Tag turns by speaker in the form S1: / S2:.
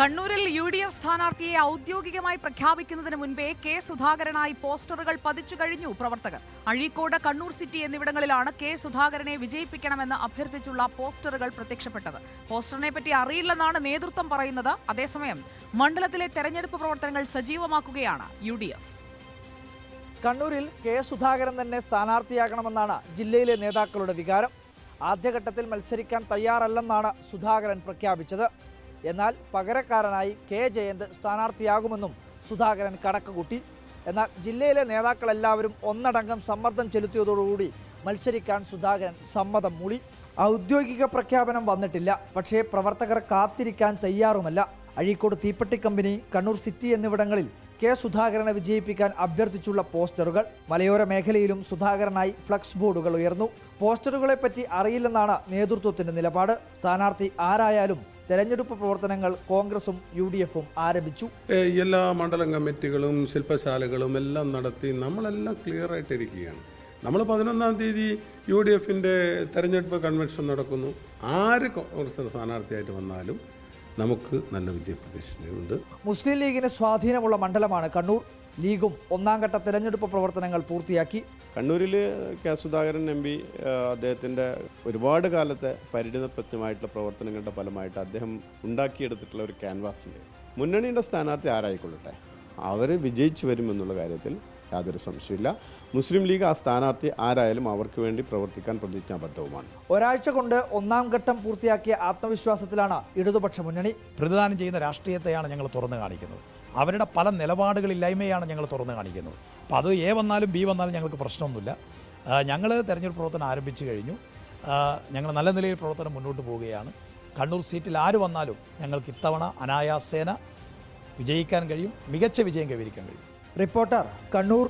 S1: കണ്ണൂരിൽ U D F സ്ഥാനാർത്ഥിയെ ഔദ്യോഗികമായി പ്രഖ്യാപിക്കുന്നതിന് മുൻപേ കെ സുധാകരനായി പോസ്റ്ററുകൾ പതിച്ചു കഴിഞ്ഞു പ്രവർത്തകർ. അഴീക്കോട് കണ്ണൂർ സിറ്റി എന്നിവിടങ്ങളിലാണ് കെ സുധാകരനെ വിജയിപ്പിക്കണമെന്ന് അഭ്യർത്ഥിച്ചുള്ള പോസ്റ്ററുകൾ പ്രത്യക്ഷപ്പെട്ടത്. പോസ്റ്ററിനെ പറ്റി അറിയില്ലെന്നാണ് നേതൃത്വം പറയുന്നത്. അതേസമയം മണ്ഡലത്തിലെ തെരഞ്ഞെടുപ്പ് പ്രവർത്തനങ്ങൾ സജീവമാക്കുകയാണ് യു
S2: കണ്ണൂരിൽ കെ സുധാകരൻ തന്നെ സ്ഥാനാർത്ഥിയാകണമെന്നാണ് ജില്ലയിലെ നേതാക്കളുടെ വികാരം. ആദ്യഘട്ടത്തിൽ മത്സരിക്കാൻ തയ്യാറല്ലെന്നാണ് സുധാകരൻ പ്രഖ്യാപിച്ചത്. എന്നാൽ പകരക്കാരനായി കെ ജയന്ത് സ്ഥാനാർത്ഥിയാകുമെന്നും സുധാകരൻ കണക്കുകൂട്ടി. എന്നാൽ ജില്ലയിലെ നേതാക്കളെല്ലാവരും ഒന്നടങ്കം സമ്മർദ്ദം ചെലുത്തിയതോടുകൂടി മത്സരിക്കാൻ സുധാകരൻ സമ്മതം മൂളി. ഔദ്യോഗിക പ്രഖ്യാപനം വന്നിട്ടില്ല. പക്ഷേ പ്രവർത്തകർ കാത്തിരിക്കാൻ തയ്യാറുമല്ല. അഴീക്കോട് തീപ്പെട്ടി കമ്പനി കണ്ണൂർ സിറ്റി എന്നിവിടങ്ങളിൽ കെ സുധാകരനെ വിജയിപ്പിക്കാൻ അഭ്യർത്ഥിച്ചുള്ള പോസ്റ്ററുകൾ. മലയോര മേഖലയിലും സുധാകരനായി ഫ്ലക്സ് ബോർഡുകൾ ഉയർന്നു. പോസ്റ്ററുകളെപ്പറ്റി അറിയില്ലെന്നാണ് നേതൃത്വത്തിന്റെ നിലപാട്. സ്ഥാനാർത്ഥി ആരായാലും തെരഞ്ഞെടുപ്പ് പ്രവർത്തനങ്ങൾ കോൺഗ്രസും യു ഡി എഫും ആരംഭിച്ചു
S3: എല്ലാ മണ്ഡലം കമ്മിറ്റികളും ശില്പശാലകളും എല്ലാം നടത്തി നമ്മളെല്ലാം ക്ലിയർ ആയിട്ടിരിക്കുകയാണ്. നമ്മൾ പതിനൊന്നാം തീയതി യു ഡി എഫിന്റെ തെരഞ്ഞെടുപ്പ് കൺവെൻഷൻ നടക്കുന്നു. ആര് കോൺഗ്രസ് സ്ഥാനാർത്ഥിയായിട്ട് വന്നാലും നമുക്ക് നല്ല വിജയപ്രതീക്ഷയുണ്ട്.
S2: മുസ്ലിം ലീഗിന് സ്വാധീനമുള്ള മണ്ഡലമാണ് കണ്ണൂർ. ലീഗും ഒന്നാം ഘട്ട തെരഞ്ഞെടുപ്പ് പ്രവർത്തനങ്ങൾ പൂർത്തിയാക്കി.
S4: കണ്ണൂരിൽ കെ സുധാകരൻ എം പി അദ്ദേഹത്തിന്റെ ഒരുപാട് കാലത്തെ പരിണിതപ്രത്യമായിട്ടുള്ള പ്രവർത്തനങ്ങളുടെ ഫലമായിട്ട് അദ്ദേഹം ഉണ്ടാക്കിയെടുത്തിട്ടുള്ള ഒരു ക്യാൻവാസ് ഉണ്ട് മുന്നണിയുടെ സ്ഥാനാർത്ഥി ആരായിക്കൊള്ളട്ടെ? അവർ വിജയിച്ചു വരുമെന്നുള്ള കാര്യത്തിൽ യാതൊരു സംശയമില്ല മുസ്ലിം ലീഗ് ആ സ്ഥാനാർത്ഥി ആരായാലും അവർക്ക് വേണ്ടി പ്രവർത്തിക്കാൻ പ്രതിജ്ഞാബദ്ധവുമാണ്.
S2: ഒരാഴ്ച കൊണ്ട് ഒന്നാം ഘട്ടം പൂർത്തിയാക്കിയ ആത്മവിശ്വാസത്തിലാണ് ഇടതുപക്ഷ മുന്നണി
S5: പ്രതിദാനം ചെയ്യുന്ന രാഷ്ട്രീയത്തെയാണ് ഞങ്ങൾ തുറന്നു കാണിക്കുന്നത്. അവരുടെ പല നിലപാടുകളില്ലായ്മയാണ് ഞങ്ങൾ തുറന്നു കാണിക്കുന്നത്. അപ്പോൾ അത് എ വന്നാലും ബി വന്നാലും ഞങ്ങൾക്ക് പ്രശ്നമൊന്നുമില്ല. ഞങ്ങൾ തെരഞ്ഞെടുപ്പ് പ്രവർത്തനം ആരംഭിച്ചു കഴിഞ്ഞു. ഞങ്ങൾ നല്ല നിലയിൽ പ്രവർത്തനം മുന്നോട്ട് പോവുകയാണ്. കണ്ണൂർ സീറ്റിൽ ആര് വന്നാലും ഞങ്ങൾക്ക് ഇത്തവണ അനായാസേന വിജയിക്കാൻ കഴിയും. മികച്ച വിജയം കൈവരിക്കാൻ കഴിയും.
S2: റിപ്പോർട്ടർ കണ്ണൂർ